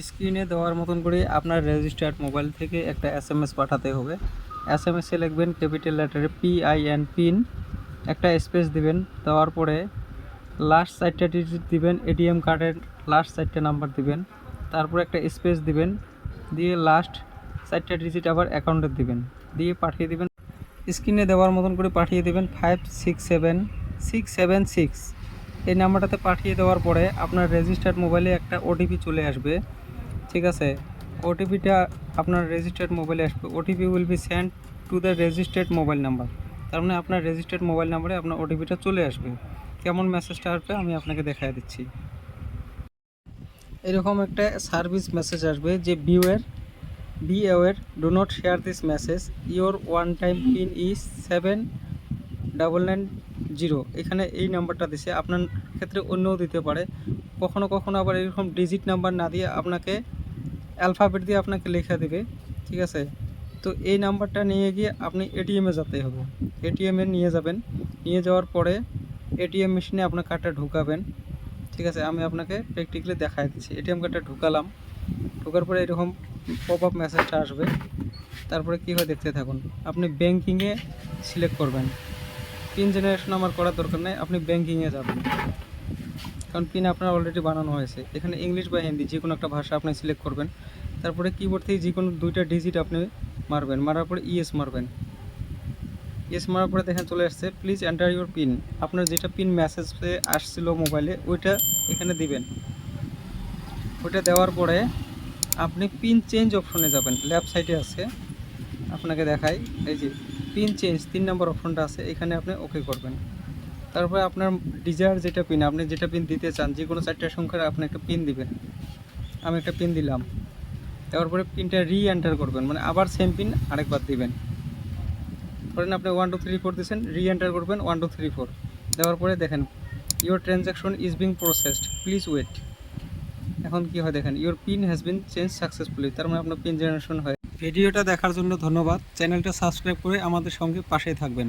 স্ক্রিনে দেওয়ার মতন করে আপনার রেজিস্টার্ড মোবাইল থেকে একটা এস এম এস পাঠাতে হবে। এস এম এসে লিখবেন ক্যাপিটাল লেটারে পি আই এন পিন একটা স্পেস দিবেন, দেওয়ার পরে লাস্ট চারটা ডিজিট দিবেন এটিএম কার্ডের লাস্ট চারটে নাম্বার দিবেন। তারপর একটা স্পেস দিবেন, দিয়ে লাস্ট চারটা ডিজিট আবার অ্যাকাউন্টে দিবেন। দিয়ে পাঠিয়ে দিবেন। স্ক্রিনে দেওয়ার মতন করে পাঠিয়ে দেবেন five six seven six seven six এই নাম্বারটাতে পাঠিয়ে দেওয়ার পরে আপনার রেজিস্টার্ড মোবাইলে একটা ওটিপি চলে আসবে। ঠিক আছে? ওটিপিটা আপনার রেজিস্টার্ড মোবাইলে আসবে। OTP will be send to the registered mobile number তার মানে আপনার রেজিস্টার্ড মোবাইল নাম্বারে আপনার ওটিপিটা চলে আসবে। কেমন মেসেজটা আসবে আমি আপনাকে দেখাই দিচ্ছি। এরকম একটা সার্ভিস মেসেজ আসবে যে beware be aware do not share this message your one time pin is seven double nine zero এখানে এই নাম্বারটা দিছে। আপনার ক্ষেত্রে অন্যও দিতে পারে। কখনো কখনো আবার এরকম ডিজিট নাম্বার না দিয়ে আপনাকে অ্যালফাবেট দিয়ে আপনাকে লেখা দেবে, ঠিক আছে? তো এই নাম্বারটা নিয়ে গিয়ে আপনি এটিএমে যেতে হবে। এটিএমে নিয়ে যাবেন। নিয়ে যাওয়ার পরে এটিএম মেশিনে আপনার কার্ডটা ঢুকাবেন, ঠিক আছে? আমি আপনাকে প্র্যাকটিক্যালি দেখাই দিচ্ছি। এটিএম কার্ডটা ঢুকালাম। ঢোকার পরে এরকম পপ আপ মেসেজটা আসবে। তারপরে কী হয় দেখতে থাকুন। আপনি ব্যাঙ্কিংয়ে সিলেক্ট করবেন। পিন জেনারেশন আমার করার দরকার নেই, আপনি ব্যাঙ্কিংয়ে যাবেন। কারণ পিন আপনার অলরেডি বানানো হয়েছে। এখানে ইংলিশ বা হিন্দি যে কোনো একটা ভাষা আপনি সিলেক্ট করবেন। তারপরে কিবোর্ড থেকে যে কোনো দুইটা ডিজিট আপনি মারবেন। মারার পরে ইএস মারবেন। ইএস মারার পরে দেখেন চলে আসছে প্লিজ এন্টার ইউর পিন আপনার যেটা পিন মেসেজে আসছিল মোবাইলে ওইটা এখানে দিবেন। ওইটা দেওয়ার পরে আপনি পিন চেঞ্জ অপশনে যাবেন। লেফট সাইডে আছে, আপনাকে দেখাই। এই যে পিন চেঞ্জ তিন নম্বর অপশনটা আছে, এখানে আপনি ওকে করবেন। তারপরে আপনার ডিজায়ার যেটা পিন আপনি যেটা পিন দিতে চান যে কোনো চারটা সংখ্যার আপনি একটা পিন দিবেন। আমি একটা পিন দিলাম। দেওয়ার পরে পিনটা রি এন্টার করবেন মানে আবার সেম পিন আরেকবার দিবেন। ধরেন আপনি ওয়ান টু থ্রি ফোর দিয়েছেন রি এন্টার করবেন ওয়ান টু থ্রি ফোর দেওয়ার পরে দেখেন your transaction is being processed please wait এখন কি হয় দেখেন your pin has been change successfully তার মানে আপনার পিন জেনারেশন হয় ভিডিওটা দেখার জন্য ধন্যবাদ। চ্যানেলটা সাবস্ক্রাইব করে আমাদের সঙ্গে পাশেই থাকবেন।